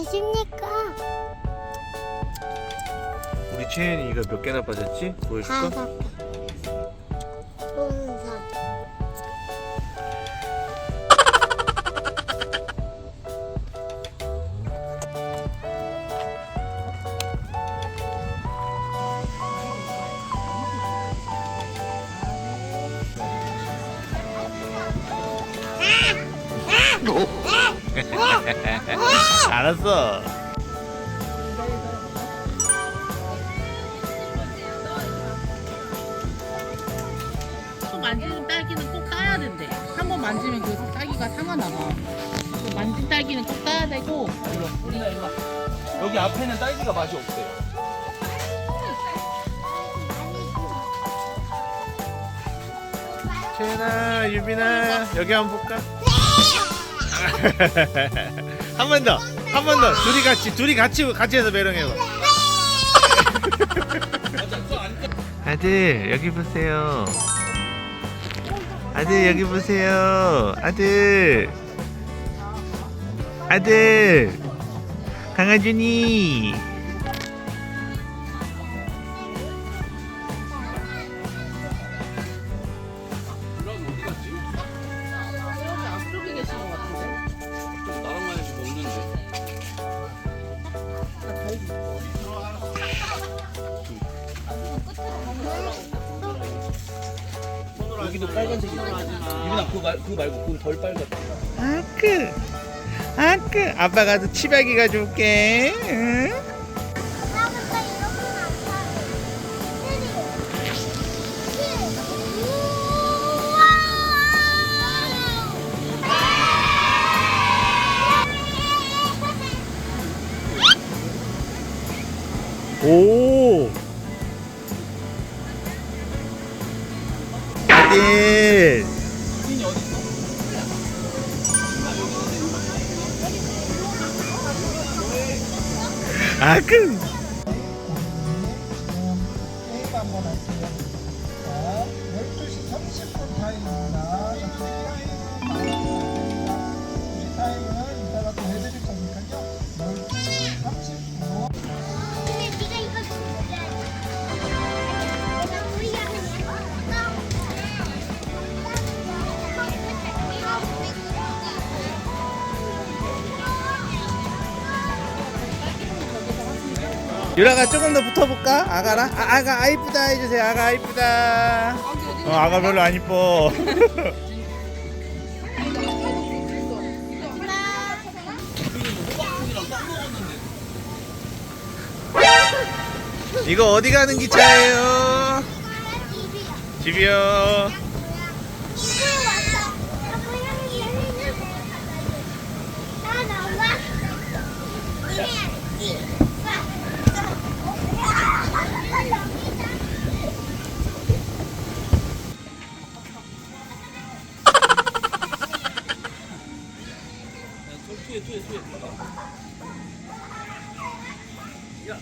맛있니까? 우리 채연이 이거 몇 개나 빠졌지? 보여줄까? 다섯 개. 알았어. 또 만지는 딸기는 꼭 따야 된대. 한 번 만지면 그 딸기가 상하나 봐. 그 만진 딸기는 꼭 따야 되고. 우리가 이거 여기 앞에는 딸기가 맛이 없대요. 채연아, 유빈아, 여기 한번 볼까? 한 번 더, 한 번 더. 둘이 같이, 둘이 같이, 같이 해서 배령해봐. 아들, 여기 보세요. 아들, 여기 보세요. 아들. 아들. 강아준이. 여기도 빨간색이다. 유빈아 그거, 말, 그거 말고 그건 덜 빨갛다. 아크 아크 아빠가 또 치박이 가져올게 응? 오 어디 있어? 아크 유라가 조금 더 붙어볼까? 아가랑? 아, 아가 아 이쁘다 해주세요 아가 아 이쁘다 어 아가 별로 안 이뻐 이거 어디 가는 기차예요? 집이요 뒤에 뒤에 뒤에. 야